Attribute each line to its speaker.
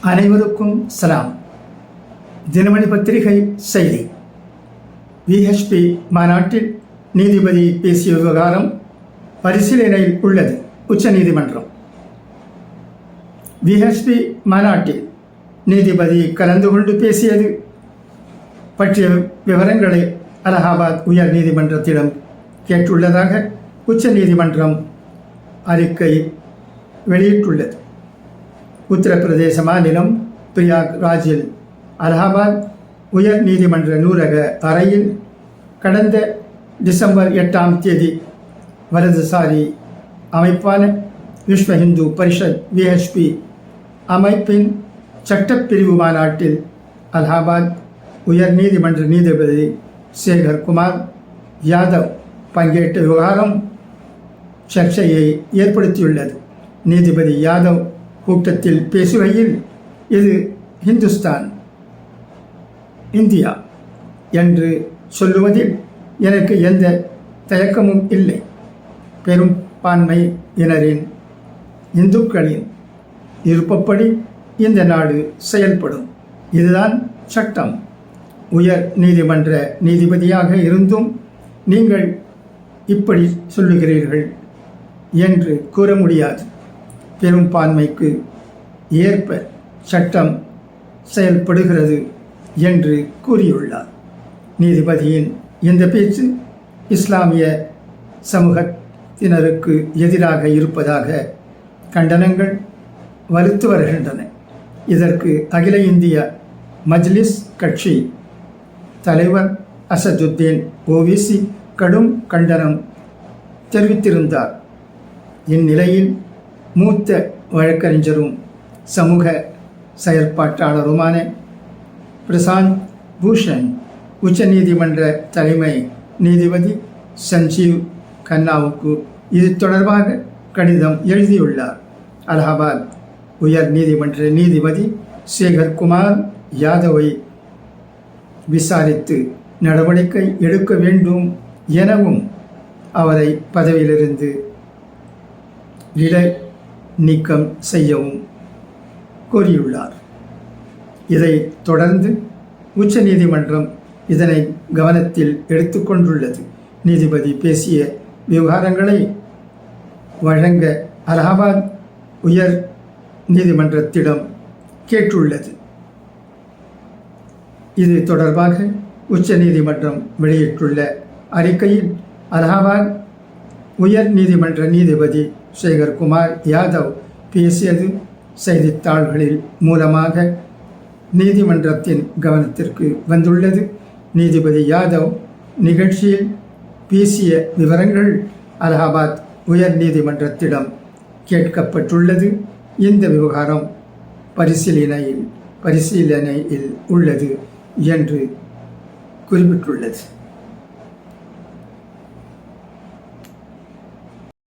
Speaker 1: அனைவருக்கும் சலாம். தினமணி பத்திரிகை செய்தி. விஹெச்பி மாநாட்டில் நீதிபதி பேசிய விவகாரம் பரிசீலனையில் உள்ளது உச்சநீதிமன்றம் விஹெச்பி மாநாட்டில் நீதிபதி கலந்து கொண்டு பேசியது பற்றிய விவரங்களை அலகாபாத் உயர் நீதிமன்றத்திடம் கேட்டுள்ளதாக உச்சநீதிமன்றம் அறிக்கை வெளியிட்டுள்ளது. உத்தரப்பிரதேச மாநிலம் பிரியாக்ராஜில். அலகாபாத் உயர் நீதிமன்ற நூலக அறையில் கடந்த டிசம்பர் எட்டாம் தேதி வலதுசாரி அமைப்பான விஸ்வ இந்து பரிஷத் விஹெச்பி அமைப்பின் சட்டப்பிரிவு மாநாட்டில் அலகாபாத் உயர் நீதிமன்ற நீதிபதி சேகர் குமார் யாதவ் பங்கேற்ற விவகாரம் சர்ச்சையை ஏற்படுத்தியுள்ளது. நீதிபதி யாதவ் கூட்டத்தில் பேசுகையில் இது ஹிந்துஸ்தான் இந்தியா என்று சொல்லுவதில் எனக்கு எந்த தயக்கமும் இல்லை. பெரும்பான்மையினரின் இந்துக்களின் விருப்பப்படி இந்த நாடு செயல்படும். இதுதான் சட்டம். உயர் நீதிமன்ற நீதிபதியாக இருந்தும் நீங்கள் இப்படி சொல்லுகிறீர்கள் என்று கூற முடியாது. பெரும்பான்மைக்கு ஏற்ப சட்டம் செயல்படுகிறது என்று கூறியுள்ளார். நீதிபதியின் இந்த பேச்சு இஸ்லாமிய சமூகத்தினருக்கு எதிராக இருப்பதாக கண்டனங்கள் வலுத்து வருகின்றன. இதற்கு அகில இந்திய மஜ்லிஸ் கட்சி தலைவர் அசதுத்தீன் ஓவிசி கடும் கண்டனம் தெரிவித்திருந்தார். இந்நிலையில் மூத்த வழக்கறிஞரும் சமூக செயற்பாட்டாளருமான பிரசாந்த் பூஷன் உச்சநீதிமன்ற தலைமை நீதிபதி சஞ்சீவ் கன்னாவுக்கு இது தொடர்பாக கடிதம் எழுதியுள்ளார். அலகாபாத் உயர் நீதிமன்ற நீதிபதி சேகர் குமார் யாதவை விசாரித்து நடவடிக்கை எடுக்க வேண்டும் எனவும் அவரை பதவியிலிருந்து இட நீக்கம் செய்யவும் கோரியுள்ளார். இதை தொடர்ந்து உச்சநீதிமன்றம் இதனை கவனத்தில் எடுத்துக்கொண்டுள்ளது நீதிபதி பேசிய விவகாரங்களை வழங்க அலகாபாத் உயர் நீதிமன்றத்திடம் கேட்டுள்ளது. இது தொடர்பாக உச்சநீதிமன்றம் வெளியிட்டுள்ள அறிக்கையில் அலகாபாத் உயர் நீதிமன்ற நீதிபதி சேகர்குமார் யாதவ் பேசியது செய்தித்தாள்களில் மூலமாக நீதிமன்றத்தின் கவனத்திற்கு வந்துள்ளது. நீதிபதி யாதவ் நிகழ்ச்சியில் பேசிய விவரங்கள் அலகாபாத் உயர் நீதிமன்றத்திடம் கேட்கப்பட்டுள்ளது. இந்த விவகாரம் பரிசீலனையில் பரிசீலனையில் உள்ளது என்று குறிப்பிட்டுள்ளது.